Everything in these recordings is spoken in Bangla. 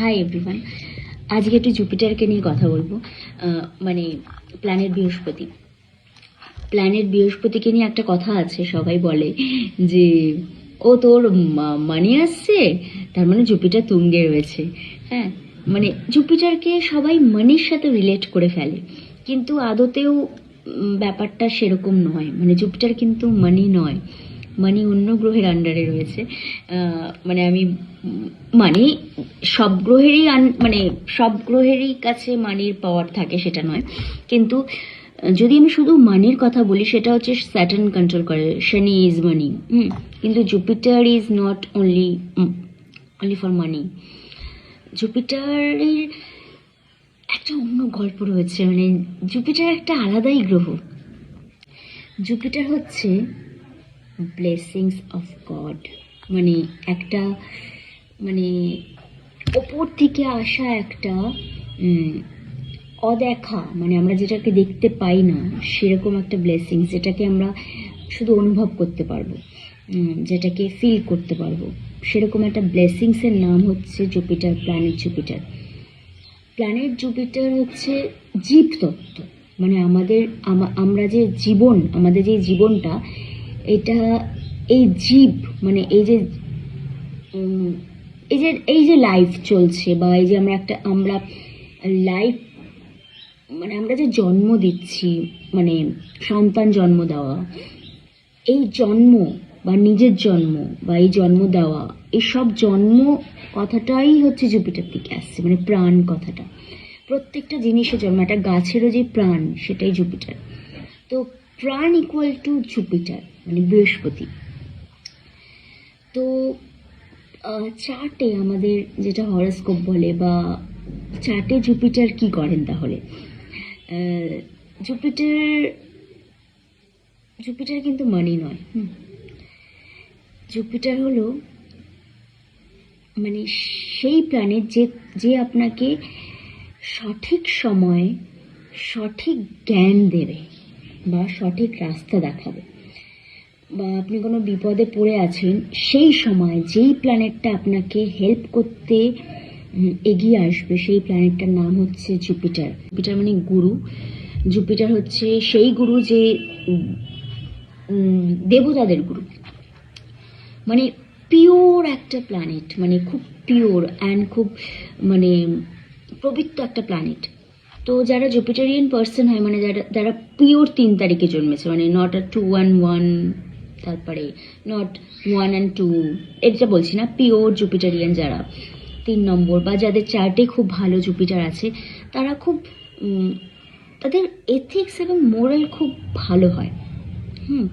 হাই এভরিওয়ান আজকে একটু জুপিটারকে নিয়ে কথা বলব। মানে প্ল্যানেট বৃহস্পতি। প্ল্যানেট বৃহস্পতিকে নিয়ে একটা কথা আছে, সবাই বলে যে, ও তোর মানি আসছে? তার মানে জুপিটার তুঙ্গে রয়েছে। হ্যাঁ মানে জুপিটারকে সবাই মানির সাথে রিলেট করে ফেলে। কিন্তু আদতেও ব্যাপারটা সেরকম নয়। মানে জুপিটার কিন্তু মানি নয়। মানি অন্য গ্রহের আন্ডারে রয়েছে। মানে আমি মানে সব গ্রহেরই মানে সব গ্রহেরই কাছে মানির পাওয়ার থাকে সেটা নয়। কিন্তু যদি আমি শুধু মানির কথা বলি, সেটা হচ্ছে স্যাটার্ন কন্ট্রোল করে, শনি ইজ মানি হুম? কিন্তু Jupiter is not only only for money জুপিটারের একটা অন্য গল্প রয়েছে মানে জুপিটার একটা আলাদাই গ্রহ। জুপিটার হচ্ছে ব্লেসিংস অফ গড মানে একটা মানে ওপর থেকে আসা একটা অদেখা মানে আমরা যেটাকে দেখতে পাই না, সেরকম একটা ব্লেসিংস যেটাকে আমরা শুধু অনুভব করতে পারব যেটাকে ফিল করতে পারব। সেরকম একটা ব্লেসিংসের নাম হচ্ছে Jupiter planet Jupiter planet Jupiter হচ্ছে জীবতত্ত্ব। মানে আমাদের আমরা যে জীবন, আমাদের যে জীবনটা এটা এই জীব মানে এই যে এই যে এই যে লাইফ চলছে বা এই যে আমরা একটা, আমরা লাইফ মানে আমরা যে জন্ম দিচ্ছি মানে সন্তান জন্ম দেওয়া, এই জন্ম বা নিজের জন্ম বা এই জন্ম দেওয়া, এই সব জন্ম কথাটাই হচ্ছে জুপিটার থেকে আসছে মানে প্রাণ কথাটা। প্রত্যেকটা জিনিসের জন্ম, একটা গাছেরও যে প্রাণ, সেটাই জুপিটার তো প্রাণ ইকুয়াল টু জুপিটার মানে বৃহস্পতি। তো চার্টে আমাদের যেটা হরস্কোপ বলে বা চার্টে জুপিটার কি করেন তাহলে? জুপিটার জুপিটার কিন্তু মানি নয়। জুপিটার হলো মানে সেই প্ল্যানেট যে যে আপনাকে সঠিক সময়ে সঠিক জ্ঞান দেবে। বা সঠিক রাস্তা দেখাবে। বা আপনি কোনো বিপদে পড়ে আছেন, সেই সময় যেই প্ল্যানেটটা আপনাকে হেল্প করতে এগিয়ে আসবে, সেই প্ল্যানেটটার নাম হচ্ছে জুপিটার জুপিটার মানে গুরু। জুপিটার হচ্ছে সেই গুরু যে দেবতাদের গুরু। মানে পিওর একটা প্ল্যানেট মানে খুব পিওর অ্যান্ড খুব মানে পবিত্র একটা প্ল্যানেট তো যারা জুপিটারিয়ান পার্সন হয় মানে যারা যারা পিওর তিন তারিখে জন্মেছে মানে নট আর টু ওয়ান ওয়ান তারপরে নট ওয়ান অ্যান্ড টু এটা বলছি না পিওর জুপিটারিয়ান যারা, তিন নম্বর, বা যাদের চার্টে খুব ভালো জুপিটার আছে, তারা খুব তাদের এথিক্স এবং মোরাল খুব ভালো হয়। হুম,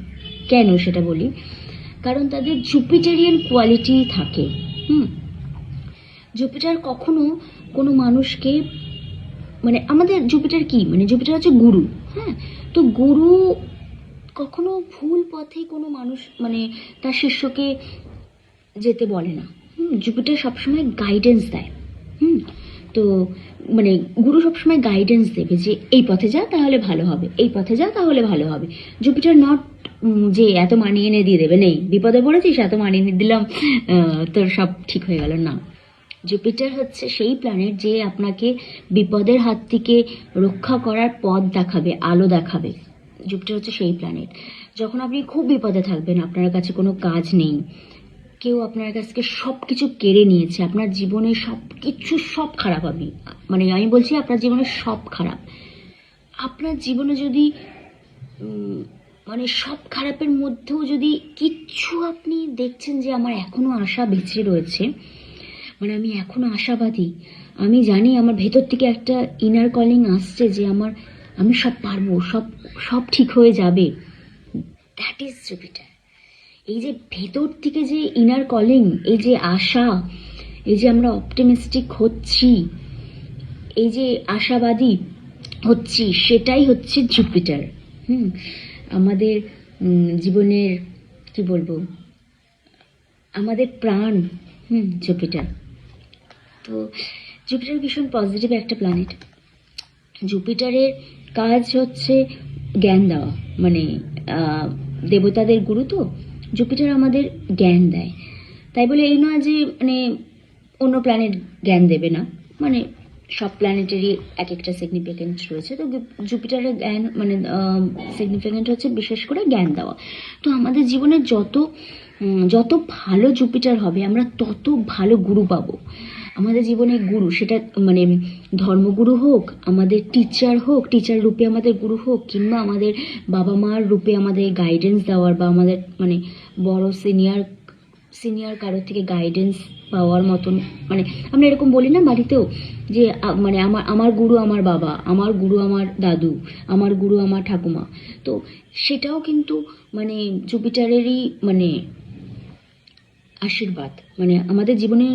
কেন সেটা বলি? কারণ তাদের জুপিটারিয়ান কোয়ালিটি থাকে। হুম জুপিটার কখনো কোনো মানুষকে মানে আমাদের জুপিটার কি? মানে জুপিটার হচ্ছে গুরু হ্যাঁ? তো গুরু কখনো ভুল পথে কোনো মানুষ মানে তার শিষ্যকে যেতে বলে না। জুপিটার সবসময় গাইডেন্স দেয়। হুম, তো মানে গুরু সবসময় গাইডেন্স দেবে যে এই পথে যা, তাহলে ভালো হবে। এই পথে যা, তাহলে ভালো হবে। জুপিটার নট যে এত মানিয়ে এনে দিয়ে দেবে, নেই। বিপদে পড়েছিস, এত মানিয়ে এনে দিলাম তোর সব ঠিক হয়ে গেল, না। জুপিটার হচ্ছে সেই প্ল্যানেট যে আপনাকে বিপদের হাত থেকে রক্ষা করার পথ দেখাবে, আলো দেখাবে। জুপিটার হচ্ছে সেই প্ল্যানেট যখন আপনি খুব বিপদে থাকবেন, আপনার কাছে কোনো কাজ নেই, কেউ আপনার কাছ থেকে সব কিছু কেড়ে নিয়েছে, আপনার জীবনে সব কিছু সব খারাপ আপনি মানে আমি বলছি আপনার জীবনে সব খারাপ। আপনার জীবনে যদি মানে সব খারাপের মধ্যেও যদি কিচ্ছু আপনি দেখছেন যে আমার এখনও আশা বেঁচে রয়েছে মানে আমি এখনও আশাবাদী। আমি জানি আমার ভেতর থেকে একটা ইনার কলিং আসছে যে আমার, আমি সব পারব, সব সব ঠিক হয়ে যাবে। দ্যাট ইজ জুপিটার এই যে ভেতর থেকে যে ইনার কলিং এই যে আশা, এই যে আমরা অপটিমিস্টিক হচ্ছি, এই যে আশাবাদী হচ্ছি, সেটাই হচ্ছে জুপিটার হুম, আমাদের জীবনের, কি বলব, আমাদের প্রাণ, হুম জুপিটার তো জুপিটার ভীষণ পজিটিভ একটা প্ল্যানেট জুপিটারের কাজ হচ্ছে জ্ঞান দেওয়া মানে দেবতাদের গুরু তো জুপিটার আমাদের জ্ঞান দেয়। তাই বলে এই নয় যে মানে অন্য প্ল্যানেট জ্ঞান দেবে না মানে সব প্ল্যানেটেরই এক একটা সিগনিফিকেন্স রয়েছে। তো জুপিটারের জ্ঞান মানে সিগনিফিকেন্ট হচ্ছে বিশেষ করে জ্ঞান দেওয়া। তো আমাদের জীবনে যত যত ভালো জুপিটার হবে, আমরা তত ভালো গুরু পাবো। আমাদের জীবনে গুরু, সেটা মানে ধর্মগুরু হোক, আমাদের টিচার হোক টিচার রূপে আমাদের গুরু হোক, কিংবা আমাদের বাবা মার রূপে আমাদের গাইডেন্স দেওয়ার বা আমাদের মানে বড় সিনিয়র সিনিয়র কারোর থেকে গাইডেন্স পাওয়ার মতন মানে আমরা এরকম বলি না বাড়িতেও, যে মানে আমার আমার গুরু আমার বাবা, আমার গুরু আমার দাদু, আমার গুরু আমার ঠাকুমা। তো সেটাও কিন্তু মানে জুপিটারেরই মানে আশীর্বাদ। মানে আমাদের জীবনে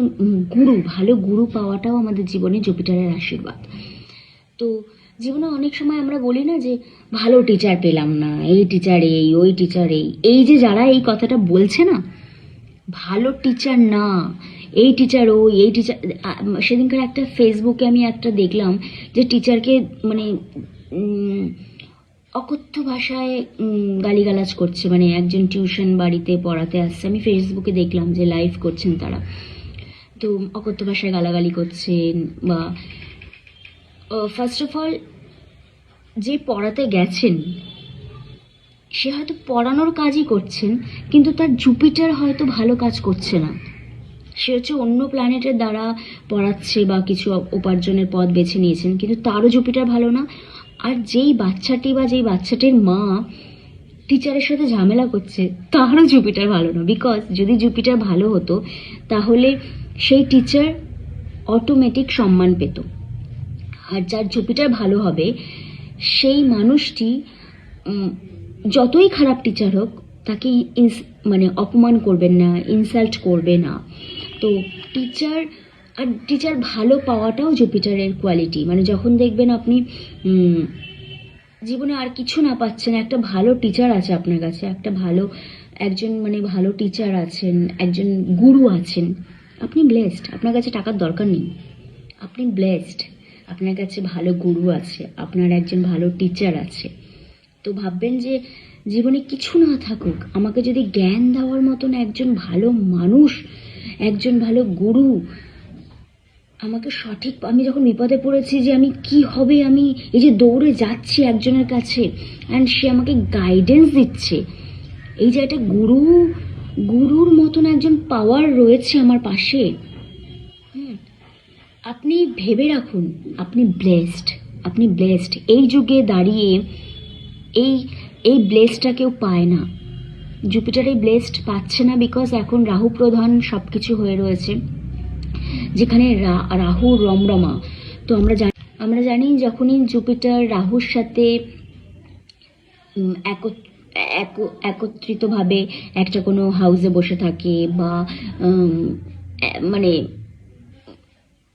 গুরু, ভালো গুরু পাওয়াটাও আমাদের জীবনে জুপিটারের আশীর্বাদ। তো জীবনে অনেক সময় আমরা বলি না যে, ভালো টিচার পেলাম না, এই টিচার এই, ওই টিচার এই। এই যে যারা এই কথাটা বলছে না, ভালো টিচার না, এই টিচার ও, এই টিচার সেদিনকার একটা ফেসবুকে আমি একটা দেখলাম যে টিচারকে মানে অকথ্য ভাষায় গালিগালাজ করছে। মানে একজন টিউশন বাড়িতে পড়াতে আসছে। আমি ফেসবুকে দেখলাম যে লাইভ করছেন তারা। তো অকথ্য ভাষায় গালাগালি করছেন বা ফার্স্ট অফ অল যে পড়াতে গেছেন, সে হয়তো পড়ানোর কাজই করছেন, কিন্তু তার জুপিটার হয়তো ভালো কাজ করছে না। সে হচ্ছে অন্য প্ল্যানেটের দ্বারা পড়াচ্ছে বা কিছু উপার্জনের পথ বেছে নিয়েছেন, কিন্তু তারও জুপিটার ভালো না। আর যেই বাচ্চাটি বা যেই বাচ্চাটির মা টিচারের সাথে ঝামেলা করছে, তারও জুপিটার ভালো না। বিকজ যদি জুপিটার ভালো হতো, তাহলে সেই টিচার অটোমেটিক সম্মান পেত। আর যার জুপিটার ভালো হবে, সেই মানুষটি যতই খারাপ টিচার হোক, তাকে মানে অপমান করবেন না ইনসাল্ট করবে না। তো টিচার আর টিচার ভালো পাওয়াটাও জুপিটারের কোয়ালিটি মানে যখন দেখবেন আপনি জীবনে আর কিছু না পাচ্ছেন, একটা ভালো টিচার আছে আপনার কাছে, একটা ভালো, একজন মানে ভালো টিচার আছেন, একজন গুরু আছেন, আপনি ব্লেসড আপনার কাছে টাকার দরকার নেই। আপনি ব্লেসড আপনার কাছে ভালো গুরু আছে, আপনার একজন ভালো টিচার আছে। তো ভাববেন যে জীবনে কিছু না থাকুক, আমাকে যদি জ্ঞান দেওয়ার মতন একজন ভালো মানুষ, একজন ভালো গুরু আমাকে সঠিক, আমি যখন বিপদে পড়েছি যে আমি কি হবে, আমি এই যে দৌড়ে যাচ্ছি একজনের কাছে অ্যান্ড সে আমাকে গাইডেন্স দিচ্ছে। এই যে একটা গুরু, গুরুর মতন একজন পাওয়ার রয়েছে আমার পাশে। আপনি ভেবে রাখুন, আপনি ব্লেসড আপনি ব্লেসড এই যুগে দাঁড়িয়ে এই এই ব্লেসটা কেউ পায় না। জুপিটার এই ব্লেসড পাচ্ছে না বিকজ এখন রাহু প্রধান সব কিছু হয়ে রয়েছে। যেখানে রাহু রমরমা। তো আমরা জানি আমরা জানি যখনই জুপিটার রাহুর সাথে একত্রিতভাবে একটা কোনো হাউসে বসে থাকে বা মানে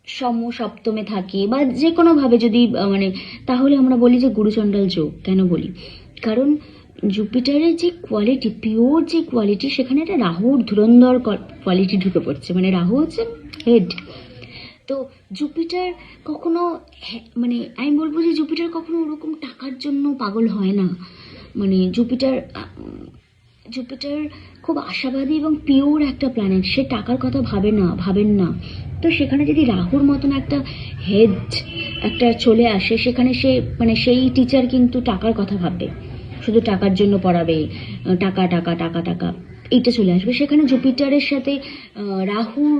সম সপ্তমে থাকে বা যে কোনোভাবে যদি মানে তাহলে আমরা বলি যে গুরুচণ্ডাল যোগ, কেন বলি? কারণ জুপিটারের যে কোয়ালিটি পিওর যে কোয়ালিটি সেখানে একটা রাহুর ধুরন্ধর কোয়ালিটি ঢুকে পড়ছে। মানে রাহু হচ্ছে হেড তো জুপিটার কখনো মানে আমি বলব যে জুপিটার কখনো ওরকম টাকার জন্য পাগল হয় না। মানে জুপিটার জুপিটার খুব আশাবাদী এবং পিওর একটা প্ল্যানেট সে টাকার কথা ভাবে না, ভাবেন না। তো সেখানে যদি রাহুর মতন একটা হেড একটা চলে আসে, সেখানে সে মানে সেই টিচার কিন্তু টাকার কথা ভাববে। শুধু টাকার জন্য পড়াবে টাকা টাকা টাকা টাকা এইটা চলে আসবে। সেখানে জুপিটারের সাথে রাহুর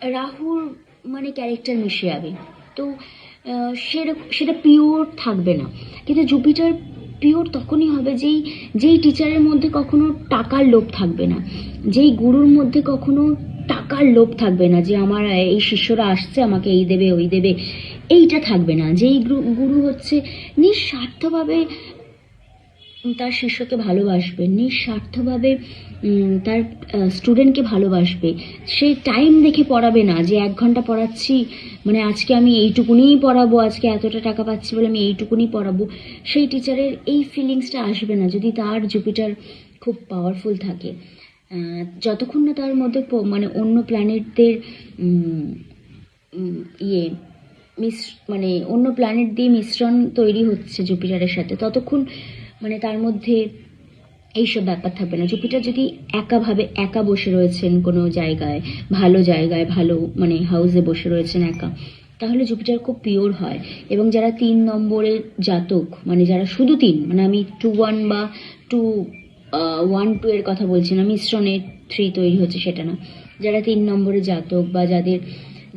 রাহুর মানে ক্যারেক্টার মিশে যাবে তো আহ, সেরক- সেটা পিওর থাকবে না। কিন্তু জুপিটার পিওর তখনই হবে যেই যেই টিচারের মধ্যে কখনো টাকার লোভ থাকবে না। যেই গুরুর মধ্যে কখনো টাকার লোভ থাকবে না যে আমার এই শিষ্যরা আসছে আমাকে এই দেবে ওই দেবে। এইটা থাকবে না যেই গুরু- গুরু হচ্ছে নিঃস্বার্থভাবে তার শিষ্যকে ভালোবাসবে, নিঃস্বার্থভাবে তার স্টুডেন্টকে ভালোবাসবে। সে টাইম দেখে পড়াবে না যে এক ঘণ্টা পড়াচ্ছি মানে আজকে আমি এইটুকুনিই পড়াবো, আজকে এতটা টাকা পাচ্ছি বলে আমি এইটুকুনি পড়াবো। সেই টিচারের এই ফিলিংসটা আসবে না যদি তার জুপিটার খুব পাওয়ারফুল থাকে। যতক্ষণ না তার মধ্যে মানে অন্য প্ল্যানেটদের ইয়ে মিস মানে অন্য প্ল্যানেট দিয়ে মিশ্রণ তৈরি হচ্ছে জুপিটারের সাথে। ততক্ষণ মানে তার মধ্যে এইসব ব্যাপার থাকবে না। জুপিটার যদি একাভাবে একা বসে রয়েছেন কোনো জায়গায়, ভালো জায়গায়, ভালো মানে হাউসে বসে রয়েছেন একা, তাহলে জুপিটার খুব পিওর হয়। এবং যারা তিন নম্বরের জাতক মানে যারা শুধু তিন মানে আমি টু ওয়ান বা টু ওয়ান টু এর কথা বলছি না, মিশ্রণের থ্রি তৈরি হচ্ছে সেটা না। যারা তিন নম্বরের জাতক বা যাদের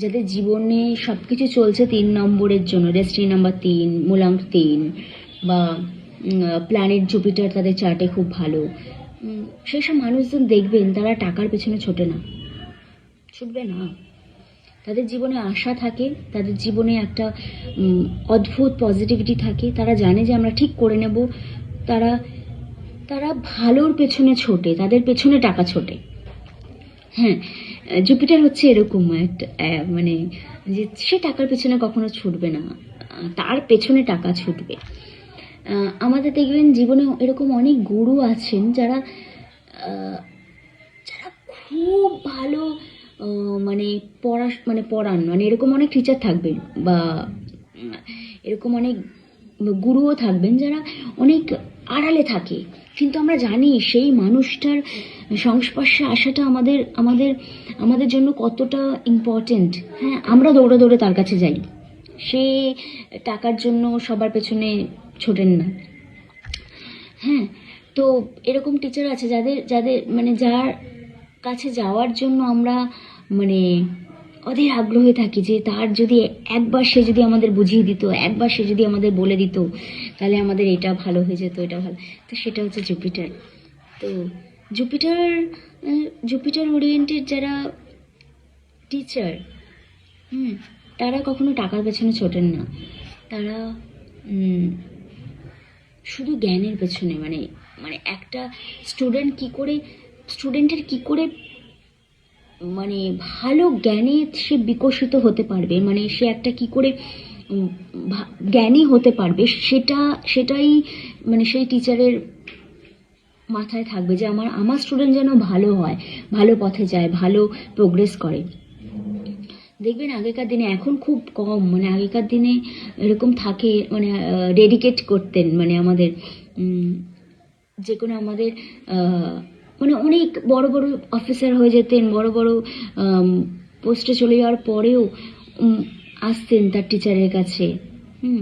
যাদের জীবনে সব কিছু চলছে তিন নম্বরের জন্য ডেস্টিনি নাম্বার তিন মূলাঙ্ক তিন, বা প্ল্যানেট জুপিটার তাদের চার্টে খুব ভালো। সেই সব মানুষজন দেখবেন, তারা টাকার পেছনে ছোটে না। ছুটবে না। তাদের জীবনে আশা থাকে, তাদের জীবনে একটা অদ্ভুত পজিটিভিটি থাকে। তারা জানে যে আমরা ঠিক করে নেব। তারা তারা ভালোর পেছনে ছোটে, তাদের পেছনে টাকা ছোটে। হ্যাঁ জুপিটার হচ্ছে এরকম একটা মানে যে সে টাকার পেছনে কখনো ছুটবে না, তার পেছনে টাকা ছুটবে। আমাদের দেখবেন জীবনে এরকম অনেক গুরু আছেন যারা যারা খুব ভালো মানে পড়া মানে পড়ান মানে এরকম অনেক টিচার থাকবেন বা, এরকম অনেক গুরুও থাকবেন যারা অনেক আড়ালে থাকে। কিন্তু আমরা জানি সেই মানুষটার সংস্পর্শে আসাটা আমাদের আমাদের আমাদের জন্য কতটা ইম্পর্টেন্ট হ্যাঁ আমরা দৌড়ে দৌড়ে তার কাছে যাই। সে টাকার জন্য সবার পেছনে ছোটেন না। হ্যাঁ তো এরকম টিচার আছে যাদের যাদের মানে যার কাছে যাওয়ার জন্য আমরা মানে অধীর আগ্রহে থাকি যে তার যদি একবার সে যদি আমাদের বুঝিয়ে দিত, একবার সে যদি আমাদের বলে দিত, তাহলে আমাদের এটা ভালো হয়ে যেত, এটা ভালো। তো সেটা হচ্ছে জুপিটার তো জুপিটার জুপিটার ওরিয়েন্টেড যারা টিচার হুম, তারা কখনো টাকার পেছনে ছোটেন না। তারা শুধু জ্ঞানের পেছনে মানে মানে একটা স্টুডেন্ট কি করে স্টুডেন্টের কি করে মানে ভালো জ্ঞানে সে বিকশিত হতে পারবে। মানে সে একটা কি করে জ্ঞানী হতে পারবে। সেটা, সেটাই মানে সেই টিচারের মাথায় থাকবে যে আমার আমার স্টুডেন্ট যেন ভালো হয়, ভালো পথে যায়, ভালো প্রোগ্রেস করে। দেখবেন আগেকার দিনে এখন খুব কম মানে আগেকার দিনে এরকম থাকে মানে ডেডিকেট করতেন মানে আমাদের যে কোনো আমাদের মানে অনেক বড় বড় অফিসার হয়ে যেতেন, বড় বড় পোস্টে চলে যাওয়ার পরেও আসতেন তার টিচারের কাছে। হুম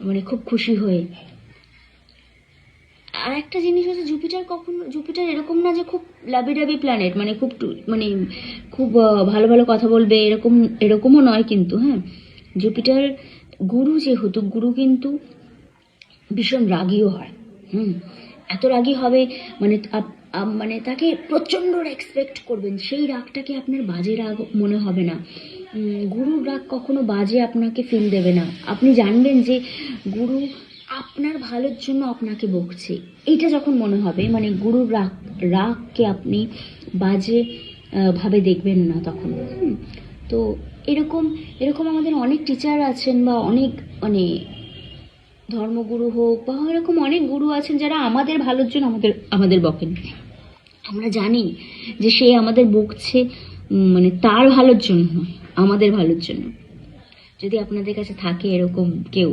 মানে খুব খুশি হয়ে। আর একটা জিনিস হচ্ছে জুপিটার কখনো জুপিটার এরকম না যে খুব লাভি ডাবি প্ল্যানেট মানে খুব মানে খুব ভালো ভালো কথা বলবে, এরকম, এরকমও নয় কিন্তু হ্যাঁ। জুপিটার গুরু যেহেতু, গুরু কিন্তু ভীষণ রাগীও হয়। হুম, এত রাগী হবে মানে মানে তাকে প্রচণ্ড এক্সপেক্ট করবেন। সেই রাগটাকে আপনার বাজে রাগ মনে হবে না? গুরুর রাগ কখনো বাজে আপনাকে ফিল দেবে না। আপনি জানবেন যে গুরু আপনার ভালোর জন্য আপনাকে বকছে। এইটা যখন মনে হবে মানে গুরুর রাগ, রাগকে আপনি বাজে ভাবে দেখবেন না তখন। তো এরকম এরকম আমাদের অনেক টিচার আছেন বা অনেক মানে ধর্মগুরু হোক বা এরকম অনেক গুরু আছেন যারা আমাদের ভালোর জন্য আমাদের আমাদের বকেন। আমরা জানি যে সে আমাদের বকছে মানে তার ভালোর জন্য আমাদের ভালোর জন্য। যদি আপনাদের কাছে থাকে এরকম কেউ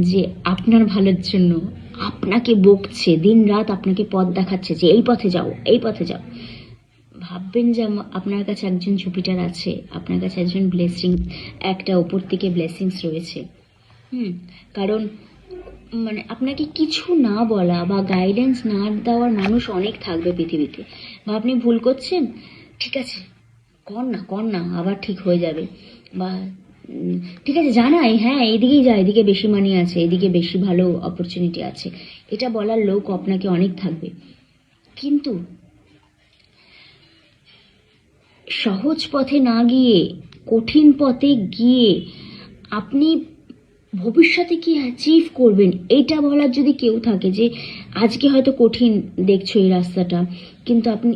যে আপনার ভালোর জন্য আপনাকে বকছে দিন রাত আপনাকে পথ দেখাচ্ছে যে এই পথে যাও, এই পথে যাও, ভাববেন যে আপনার কাছে একজন জুপিটার আছে, আপনার কাছে একজন ব্লেসিং একটা ওপর থেকে ব্লেসিংস রয়েছে। হুম, কারণ মানে আপনাকে কিছু না বলা বা গাইডেন্স না দেওয়ার মানুষ অনেক থাকবে পৃথিবীতে। বা আপনি ভুল করছেন, ঠিক আছে, কর না কর না, আবার ঠিক হয়ে যাবে। বা ঠিক আছে, জানাই হ্যাঁ এইদিকেই যা এদিকে বেশি মানি আছে এদিকে বেশি ভালো অপরচুনিটি আছে। এটা বলার লোক আপনাকে অনেক থাকবে। কিন্তু, সহজ পথে না গিয়ে, কঠিন পথে গিয়ে আপনি ভবিষ্যতে কি অ্যাচিভ করবেন? এইটা বলার যদি কেউ থাকে যে, আজকে হয়তো কঠিন দেখছ এই রাস্তাটা, কিন্তু আপনি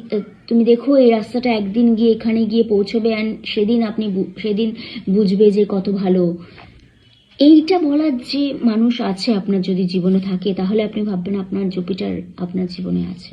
তুমি দেখো এই রাস্তাটা একদিন গিয়ে এখানে গিয়ে পৌঁছবে অ্যান্ড সেদিন আপনি সেদিন বুঝবে যে কত ভালো। এইটা বলার যে মানুষ আছে আপনার যদি জীবনে থাকে, তাহলে আপনি ভাববেন আপনার জুপিটার আপনার জীবনে আছে।